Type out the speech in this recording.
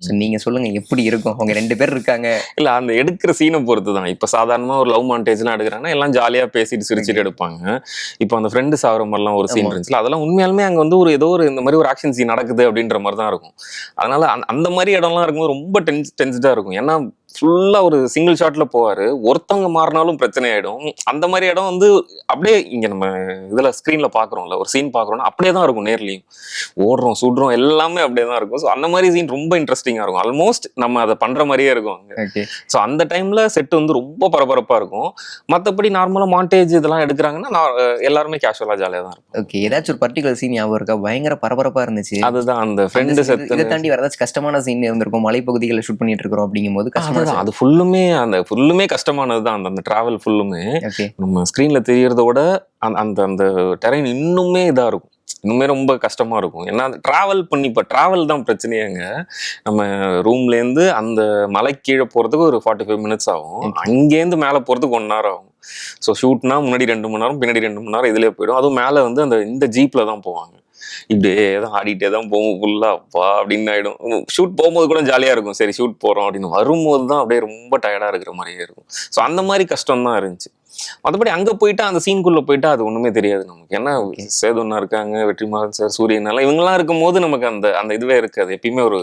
So, நீங்க சொல்லுங்க எப்படி இருக்கும்? அவங்க ரெண்டு பேர் இருக்காங்க. இல்ல அந்த எடுக்கிற சீனை பொறுத்து தான் இப்ப சாதாரணமா ஒரு லவ் மாண்டேஜ்லாம் எடுக்கிறாங்கன்னா எல்லாம் ஜாலியா பேசிட்டு சிரிச்சிட்டு எடுப்பாங்க. இப்போ அந்த ஃப்ரெண்டு சாகுற மாதிரிலாம் ஒரு சீன். இருந்துச்சுல அதெல்லாம் உண்மையாலுமே அங்க வந்து ஒரு ஏதோ ஒரு இந்த மாதிரி ஒரு ஆக்ஷன் சீன் நடக்குது அப்படின்ற மாதிரி தான் இருக்கும். அதனால அந்த- மாதிரி இடம்லாம் இருக்கும்போது ரொம்ப டென்ஸ் டென்ஸ்டா இருக்கும். ஏன்னா ஃபுல்லா ஒரு சிங்கிள் ஷாட்ல போவாரு. ஒருத்தவங்க மாறினாலும் பிரச்சனை ஆயிடும் அந்த மாதிரி இடம் வந்து அப்படியே இங்க நம்ம இதுல ஸ்கிரீன்ல பாக்குறோம்ல ஒரு சீன் பாக்குறோம்னா அப்படியே தான் இருக்கும் நேர்லயும். ஓடுறோம் சுடுறோம் எல்லாமே அப்படியே தான் இருக்கும். ஸோ அந்த மாதிரி சீன் ரொம்ப இன்ட்ரெஸ்டிங்கா இருக்கும். ஆல்மோஸ்ட் நம்ம அதை பண்ற மாதிரியே இருக்கும் ஸோ அந்த டைம்ல செட் வந்து ரொம்ப பரபரப்பா இருக்கும். மற்றபடி நார்மலா மாண்டேஜ் இதெல்லாம் எடுக்கிறாங்கன்னா நான் எல்லாருமே கேஷுவலா ஜாலியா தான் இருக்கும் ஓகே ஏதாச்சும் ஒரு பர்டிகுலர் சீன் ஞாபகம் இருக்கா? பயங்கர பரபரப்பா இருந்துச்சு. அதுதான் அந்த ஃப்ரெண்டு scene- இதை செத்து தாண்டி வேற ஏதாச்சும் கஷ்டமான சீன் இருந்திருக்கும். மலைப்பகுதிகளில் ஷூட் பண்ணிட்டு இருக்கிறோம் அப்படிங்கும்போது அதுதான் அது ஃபுல்லுமே அந்த ஃபுல்லுமே கஷ்டமானது தான் அந்த அந்த டிராவல் ஃபுல்லுமே நம்ம ஸ்க்ரீன்ல தெரியறத விட அந்த அந்த அந்த டெரைன் இன்னுமே இதா இருக்கும். இன்னுமே ரொம்ப கஷ்டமா இருக்கும். ஏன்னா டிராவல் பண்ணி இப்போ டிராவல் தான் பிரச்சனையேங்க. நம்ம ரூம்ல இருந்து அந்த மலை கீழே போறதுக்கு ஒரு ஃபார்ட்டி ஃபைவ் மினிட்ஸ் ஆகும் அங்கேருந்து மேலே போறதுக்கு ஒன் ஹவர் ஆகும். ஸோ ஷூட்னா முன்னாடி ரெண்டு மணி நேரம் பின்னாடி ரெண்டு மணி நேரம் இதுலயே போயிடும். அதுவும் மேலே வந்து அந்த இந்த ஜீப்ல தான் போவாங்க. இப்படியே தான் ஆடிட்டே தான் போவோம் ஃபுல்லா அப்பா அப்படின்னு ஆயிடும். ஷூட் போகும்போது கூட ஜாலியா இருக்கும். சரி ஷூட் போறோம் அப்படின்னு. வரும்போது தான் அப்படியே ரொம்ப டயர்டா இருக்கிற மாதிரியே இருக்கும். ஸோ அந்த மாதிரி கஷ்டம் தான் இருந்துச்சு. மற்றபடி அங்க போயிட்டா அந்த சீனுக்குள்ள போயிட்டா அது ஒண்ணுமே தெரியாது நமக்கு. ஏன்னா சேதுன்னா இருக்காங்க வெற்றிமாறன் சார் சூரியன் எல்லாம் இவங்கெல்லாம் இருக்கும்போது நமக்கு அந்த அந்த இதுவே இருக்காது. எப்பயுமே ஒரு